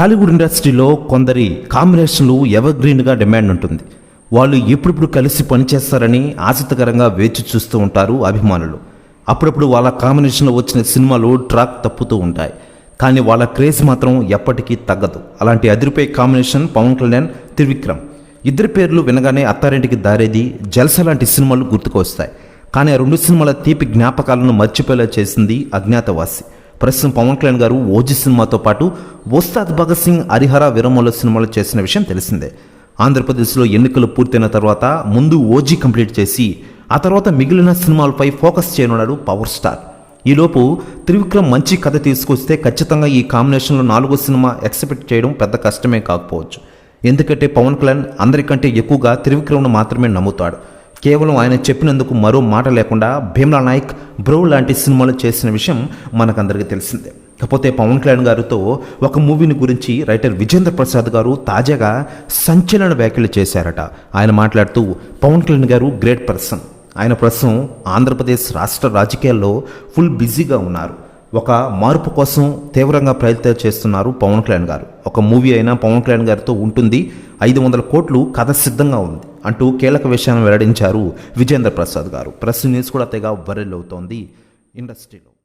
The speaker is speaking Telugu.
టాలీవుడ్ ఇండస్ట్రీలో కొందరి కాంబినేషన్లు ఎవర్ గ్రీన్గా డిమాండ్ ఉంటుంది. వాళ్ళు ఎప్పుడెప్పుడు కలిసి పనిచేస్తారని ఆసక్తికరంగా వేచి చూస్తూ ఉంటారు అభిమానులు. అప్పుడప్పుడు వాళ్ళ కాంబినేషన్లో వచ్చిన సినిమాలు ట్రాక్ తప్పుతూ ఉంటాయి. కానీ వాళ్ళ క్రేజ్ మాత్రం ఎప్పటికీ తగ్గదు. అలాంటి అదిరిపై కాంబినేషన్ పవన్ కళ్యాణ్ త్రివిక్రమ్. ఇద్దరి పేర్లు వినగానే అత్తారింటికి దారేది జలస లాంటి సినిమాలు గుర్తుకొస్తాయి. కానీ ఆ రెండు సినిమాల తీపి జ్ఞాపకాలను మర్చిపోయేలా చేసింది అజ్ఞాతవాసి. ప్రస్తుతం పవన్ కళ్యాణ్ గారు ఓజీ సినిమాతో పాటు ఉస్తాద్ భగత్ సింగ్ హరిహర విరమల సినిమాలు చేసిన విషయం తెలిసిందే. ఆంధ్రప్రదేశ్లో ఎన్నికలు పూర్తయిన తర్వాత ముందు ఓజీ కంప్లీట్ చేసి ఆ తర్వాత మిగిలిన సినిమాలపై ఫోకస్ చేయనున్నాడు పవర్ స్టార్. ఈలోపు త్రివిక్రమ్ మంచి కథ తీసుకొస్తే ఖచ్చితంగా ఈ కాంబినేషన్లో నాలుగో సినిమా ఎక్స్పెక్ట్ చేయడం పెద్ద కష్టమే కాకపోవచ్చు. ఎందుకంటే పవన్ కళ్యాణ్ అందరికంటే ఎక్కువగా త్రివిక్రమ్ను మాత్రమే నమ్ముతాడు. కేవలం ఆయన చెప్పినందుకు మరో మాట లేకుండా భీమ్లా నాయక్ బ్రో లాంటి సినిమాలు చేసిన విషయం మనకందరికీ తెలిసిందే. కాకపోతే పవన్ కళ్యాణ్ గారితో ఒక మూవీని గురించి రైటర్ విజేంద్ర ప్రసాద్ గారు తాజాగా సంచలన వ్యాఖ్యలు చేశారట. ఆయన మాట్లాడుతూ పవన్ కళ్యాణ్ గారు గ్రేట్ పర్సన్. ఆయన ప్రస్తుతం ఆంధ్రప్రదేశ్ రాష్ట్ర రాజకీయాల్లో ఫుల్ బిజీగా ఉన్నారు. ఒక మార్పు కోసం తీవ్రంగా ప్రయత్నాలు చేస్తున్నారు పవన్ కళ్యాణ్ గారు. ఒక మూవీ అయినా పవన్ కళ్యాణ్ గారితో ఉంటుంది. ఐదు వందల కోట్లు కథ సిద్ధంగా ఉంది అంటూ కీలక విషయాన్ని వెల్లడించారు విజేంద్ర ప్రసాద్ గారు. ప్రెస్ న్యూస్ కూడా తెగ వైరల్ అవుతోంది. ఇండస్ట్రీలో.